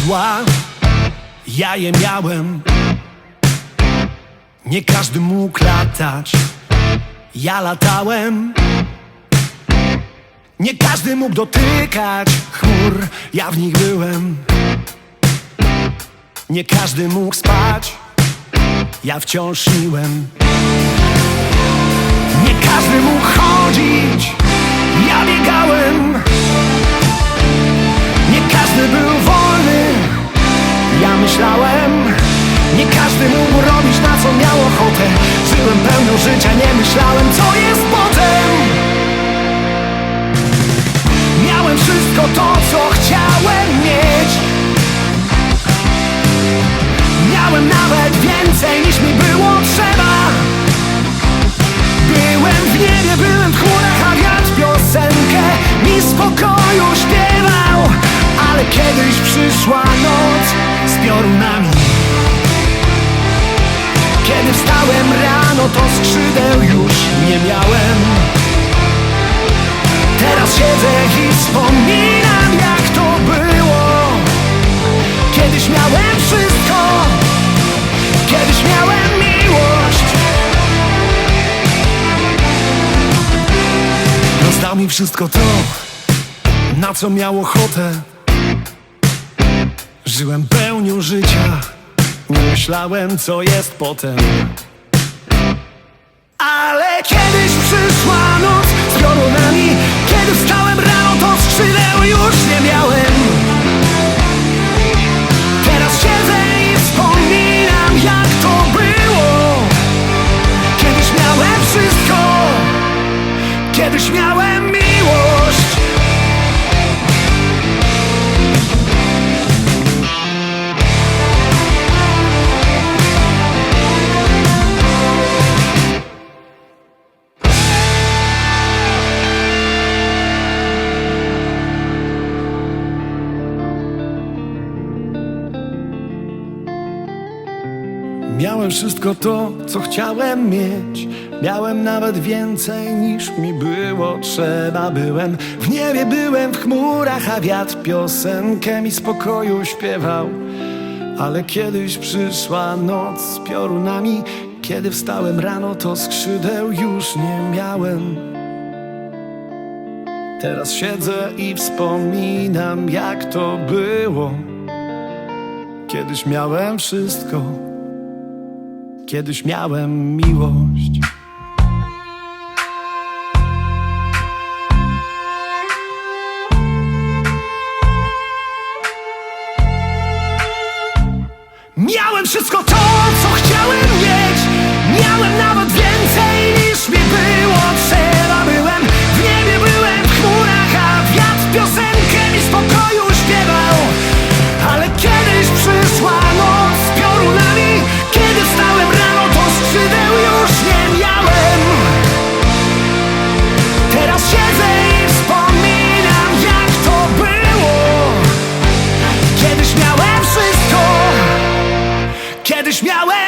skrzydła, ja je miałem. Nie każdy mógł latać, ja latałem. Nie każdy mógł dotykać chmur, ja w nich byłem. Nie każdy mógł spać, ja wciąż śniłem. Nie każdy mógł chodzić, ja biegałem. Ochotę. Żyłem pełnią życia, nie myślałem, co jest potem. Miałem wszystko to, co chciałem mieć. Miałem nawet więcej niż mi było trzeba. Byłem w niebie, byłem w chmurach, a wiatr piosenkę mi spokoju śpiewał. Ale kiedyś przyszła noc z piorunami. Kiedy wstałem rano, to skrzydeł już nie miałem. Teraz siedzę i wspominam, jak to było. Kiedyś miałem wszystko, kiedyś miałem miłość. Rozdał mi wszystko to, na co miał ochotę. Żyłem pełnią życia, nie myślałem, co jest potem. Ale kiedyś przyszła noc z piorunami Kiedy wstałem rano, to skrzydeł już nie miałem. Teraz siedzę i wspominam, jak to było. Kiedyś miałem wszystko. Kiedyś miałem Miałem wszystko to, co chciałem mieć. Miałem nawet więcej niż mi było trzeba. Byłem w niebie, byłem w chmurach, a wiatr piosenkę mi spokoju śpiewał. Ale kiedyś przyszła noc z piorunami. Kiedy wstałem rano, to skrzydeł już nie miałem. Teraz siedzę i wspominam, jak to było. Kiedyś miałem wszystko. Kiedyś miałem miłość. Miałem wszystko to, co chciałem mieć. Kiedyś miałem